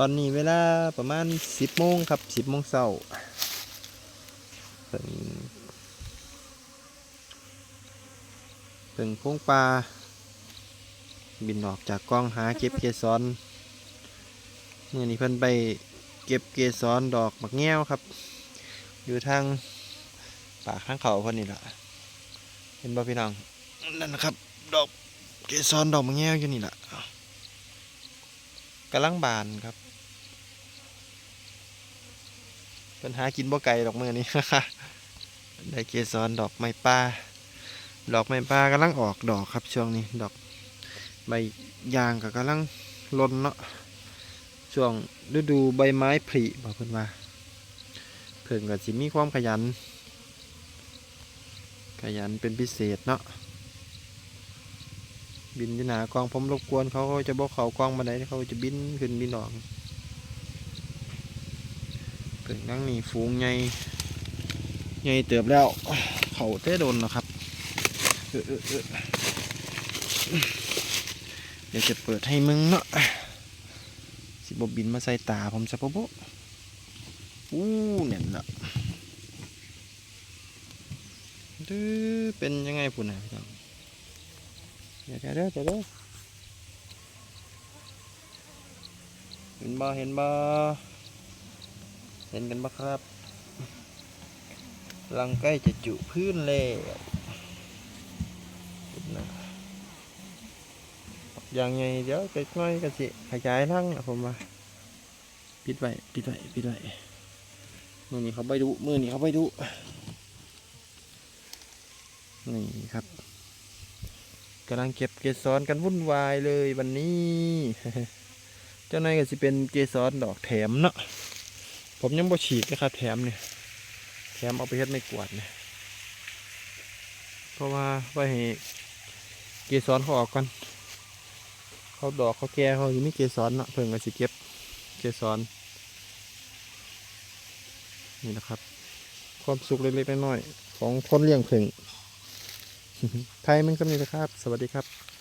ตอนนี้เวลาประมาณสิบโมงครับสิบโมงเช้าเพิ่งเพิ่งพงปลาบินออกจากกล้องหาเก็บเกสรเมื่อนี้เพิ่นไปเก็บเกสรดอกบักแง้วครับ อยู่ทางป่าข้างเขาเพิ่นนี่แหละเห็นบ่พี่น้องนั่นนะครับ ดอกเกสรดอกบักแง้วอยู่นี่แหละำลังบานครับเพิ่นหากินบ่ไก่ดอกเมื่อนี้ ได้เกสรดอกไม้ป่าดอกไม้ป่ากำลังออกดอกครับช่วงนี้ ดอกใบยางก็กำลังลนเนาะช่วงฤดูใบไม้ผลิบอกเพิ่นว่าเพิ่นก็สิมีความขยัน ขยันเป็นพิเศษเนาะ บินอยู่หนากองผมรบกวนเขาจะบอกเขากองมาไหนเขาจะบินขึ้นบินออกเพิ่งนั่งนี่ฟูงใหญ่ใหญ่เติบแล้ว เขาเต้โดนแล้วครับเดี๋ยวจะเปิดให้มึงเนาะสิบบินมาใส่ตาผมซะปะปุ๊อู้เนี่ยนะดื้อเป็นยังไงพุ่นนะพี่น้อง เดี๋ยวเดี๋ยวเดี๋ยวเดี๋ยวเห็นบ่เห็นบ่เห็นกันปะครับรังใกล้จะจุพื้นแล้วนะอย่างไงเดี๋ยวจะน้อยก็สิขยายทั้งนะผมว่าปิดไว้ปิดไว้ปิดไว้มือนี้เขาไปดูมือนี้เขาไปดูนี่ครับ กำลังเก็บเกสรกันวุ่นวายเลยวันนี้ เจ้านายก็สิเป็นเกสรดอกแถมเนาะผมยังบ่ฉีกนะครับแถมเนี่ยแถมเอาไปเฮ็ดไม่กวดเนี่ยเพราะว่าไว้ให้เกสรเขาออกก่อนเขาดอกเขาแก่เขาอยู่มีเกสรเนาะเพิ่งก็สิเก็บเกสรนี่นะครับ ความสุขเล็กๆน้อยๆของคนเลี้ยงผึ่ง ไทยมันก็มีนะครับ สวัสดีครับ